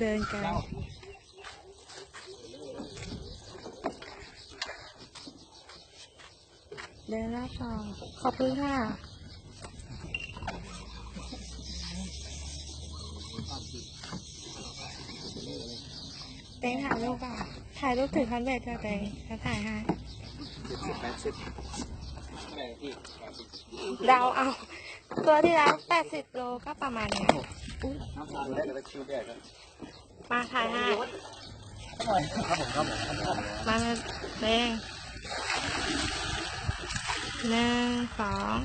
เดินกันเดินรอบต่อขอบคุณค่ะเต็งถ่ายรูปป่ะถ่ายรูปถือคันเบ็ดค่ะเต็งจะถ่ายให้ เดาเอา ตัวที่แล้ว80โลก็ประมาณนี้ยน้ำตาลได้กับคิวได้ครับมาถ่ายให้มาเต็งหนึ่งสอง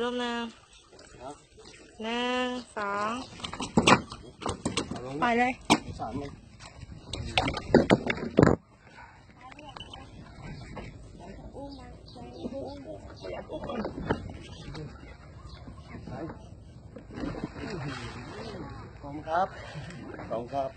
รูปหนึ่งหนึ่งสองเอาลงปล่อยเลย ขอบคุณครับขอบคุณครับ